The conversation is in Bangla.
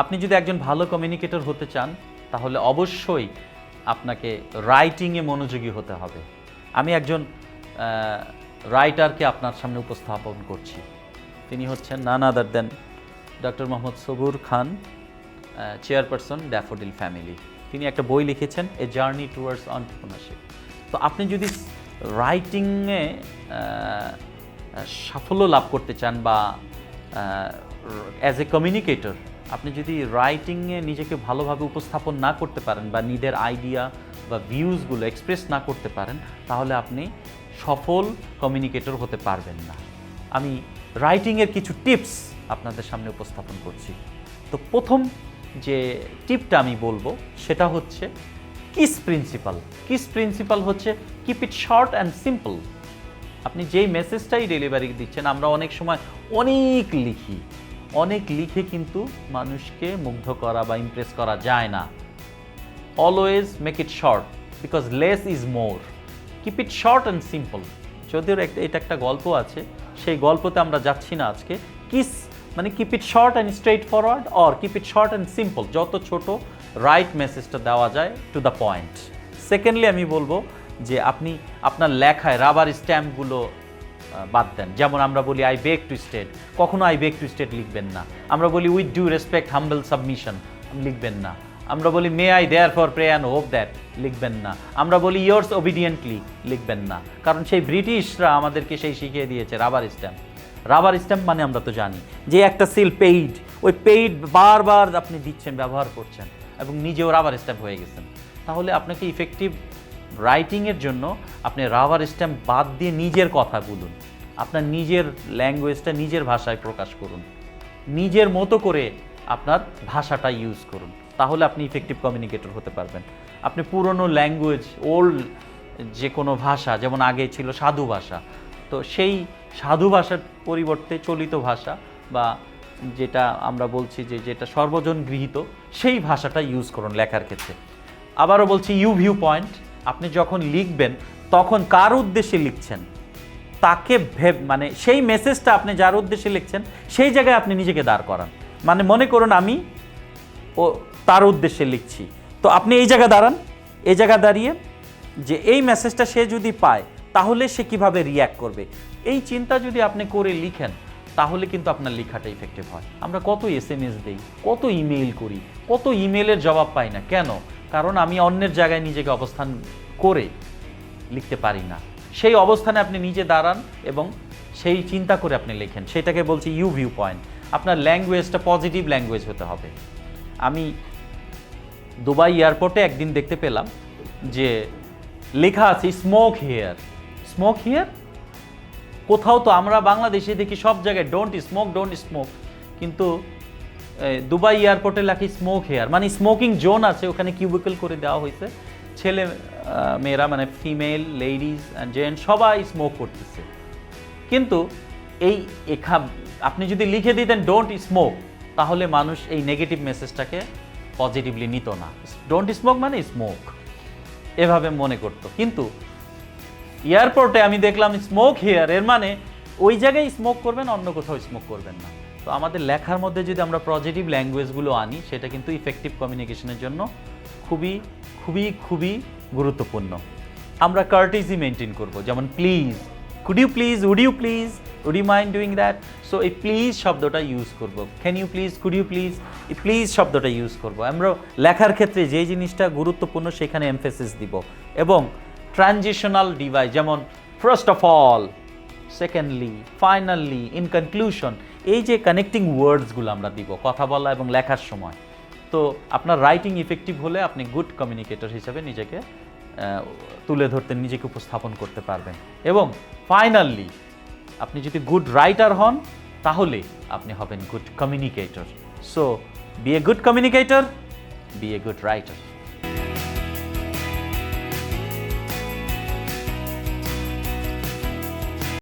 আপনি যদি একজন ভালো কমিউনিকেটর হতে চান, তাহলে অবশ্যই আপনাকে রাইটিংয়ে মনোযোগী হতে হবে। আমি একজন রাইটারকে আপনার সামনে উপস্থাপন করছি। তিনি হচ্ছেন none other than doctor Mohammad Sabur Khan chairperson Daffodil family তিনি একটা বই লিখেছেন এ জার্নি টুয়ার্ডস অন্টারপ্রিনারশিপ তো আপনি যদি রাইটিংয়ে সাফল্য লাভ করতে চান বা অ্যাজ এ কমিউনিকেটর আপনি যদি রাইটিংয়ে নিজেকে ভালোভাবে উপস্থাপন না করতে পারেন বা নিজের আইডিয়া বা ভিউজগুলো এক্সপ্রেস না করতে পারেন, তাহলে আপনি সফল কমিউনিকেটর হতে পারবেন না। আমি রাইটিংয়ের কিছু টিপস আপনাদের সামনে উপস্থাপন করছি। তো প্রথম যে টিপটা আমি বলব, সেটা হচ্ছে কিস প্রিন্সিপাল কিস প্রিন্সিপাল হচ্ছে keep it short and simple আপনি যেই মেসেজটাই ডেলিভারি দিচ্ছেন, আমরা অনেক সময় অনেক লিখি। অনেক লিখে কিন্তু মানুষকে মুগ্ধ করা বা ইমপ্রেস করা যায় না। Always make it short because less is more keep it short and simple যদিও একটা, এটা একটা গল্প আছে, সেই গল্পতে আমরা যাচ্ছি না আজকে। কিস মানে keep it short and straight forward or keep it short and simple যত ছোট রাইট মেসেজটা দেওয়া যায় টু দ্য পয়েন্ট সেকেন্ডলি আমি বলব যে আপনি আপনার লেখায় রাবার স্ট্যাম্পগুলো বাদ দেন। যেমন আমরা বলি আই বেক টু স্টেট কখনো আই বেক টু স্টেট লিখবেন না। আমরা বলি with due respect humble submission লিখবেন না। আমরা বলি may I therefore pray and hope that লিখবেন না। আমরা বলি ইয়ার্স ওবিডিয়েন্টলি লিখবেন না। কারণ সেই ব্রিটিশরা আমাদেরকে সেই শিখিয়ে দিয়েছে রাবার স্ট্যাম্প রাবার স্ট্যাম্প মানে আমরা তো জানি যে একটা সিল পেইড ওই পেইড বারবার আপনি দিচ্ছেন, ব্যবহার করছেন এবং নিজেও রাবার স্ট্যাম্প হয়ে গেছেন। তাহলে আপনাকে ইফেক্টিভ রাইটিংয়ের জন্য আপনি রাবার স্ট্যাম্প বাদ দিয়ে নিজের কথা বলুন। আপনার নিজের ল্যাঙ্গুয়েজটা নিজের ভাষায় প্রকাশ করুন। নিজের মতো করে আপনার ভাষাটা ইউজ করুন। তাহলে আপনি ইফেক্টিভ কমিউনিকেটর হতে পারবেন। আপনি পুরনো ল্যাঙ্গুয়েজ ওল্ড যে কোনো ভাষা, যেমন আগে ছিল সাধু ভাষা, তো সেই সাধু ভাষার পরিবর্তে চলিত ভাষা বা যেটা আমরা বলছি যে যেটা সর্বজন গৃহীত, সেই ভাষাটা ইউজ করুন লেখার ক্ষেত্রে। আবারও বলছি ইউ ভিউ পয়েন্ট আপনি যখন লিখবেন, তখন কার উদ্দেশ্যে লিখছেন? তাকে ভেব মানে সেই মেসেজটা আপনি যার উদ্দেশ্যে লিখছেন, সেই জায়গায় আপনি নিজেকে দাঁড় করান। মানে মনে করুন আমি ও তার উদ্দেশ্যে লিখছি। তো আপনি এই জায়গা দাঁড়ান, এই জায়গা দাঁড়িয়ে যে এই মেসেজটা সে যদি পায়, তাহলে সে কীভাবে রিয়্যাক্ট করবে? এই চিন্তা যদি আপনি করে লিখেন, তাহলে কিন্তু আপনার লেখাটা ইফেক্টিভ হয়। আমরা কত এস এম এস দিই, কত ইমেইল করি, কত ইমেলের জবাব পাই না। কেন? কারণ আমি অন্যের জায়গায় নিজেকে অবস্থান করে লিখতে পারি না। সেই অবস্থানে আপনি নিজে দাঁড়ান এবং সেই চিন্তা করে আপনি লেখেন। সেটাকে বলছি ইউ ভিউ পয়েন্ট আপনার ল্যাঙ্গুয়েজটা পজিটিভ ল্যাঙ্গুয়েজ হতে হবে। আমি দুবাই এয়ারপোর্টে একদিন দেখতে পেলাম যে লেখা আছে স্মোক হেয়ার স্মোক হেয়ার কোথাও তো আমরা বাংলাদেশে দেখি সব জায়গায় ডোন্ট স্মোক ডোন্ট স্মোক কিন্তু দুবাই এয়ারপোর্টে লেখি স্মোক হেয়ার মানে স্মোকিং জোন আছে, ওখানে কিউবিকল করে দেওয়া হয়েছে। ছেলে মেয়েরা মানে ফিমেল লেডিস অ্যান্ড জেন্টস সবাই স্মোক করতেছে। কিন্তু এই এখা, আপনি যদি লিখে দিতেন ডোন্ট স্মোক তাহলে মানুষ এই নেগেটিভ মেসেজটাকে পজিটিভলি নিত না। ডোন্ট স্মোক মানে স্মোক এভাবে মনে করতো। কিন্তু এয়ারপোর্টে আমি দেখলাম স্মোক হেয়ার এর মানে ওই জায়গায় স্মোক করবেন, অন্য কোথাও স্মোক করবেন না। তো আমাদের লেখার মধ্যে যদি আমরা পজিটিভ ল্যাঙ্গুয়েজগুলো আনি, সেটা কিন্তু ইফেক্টিভ কমিউনিকেশনের জন্য খুবই খুবই খুবই গুরুত্বপূর্ণ। আমরা কার্টিজি মেনটেন করব, যেমন please could you please would you please would you mind doing that so এই প্লিজ শব্দটা ইউজ করব। Can you please could you please এই প্লিজ শব্দটা ইউজ করব। আমরা লেখার ক্ষেত্রে যেই জিনিসটা গুরুত্বপূর্ণ, সেখানে এমফেসিস দিব। এবং ট্রানজিশনাল ডিভাইস যেমন first of all secondly finally in conclusion এই যে কানেক্টিং ওয়ার্ডসগুলো আমরা দিব, কথা বলা এবং লেখার সময়, তো আপনার রাইটিং ইফেক্টিভ হলে আপনি গুড কমিউনিকেটর হিসেবে নিজেকে তুলে ধরতে, নিজেকে উপস্থাপন করতে পারবেন। এবং ফাইনালি আপনি যদি গুড রাইটার হন, তাহলে আপনি হবেন good communicator so be a good communicator be a good writer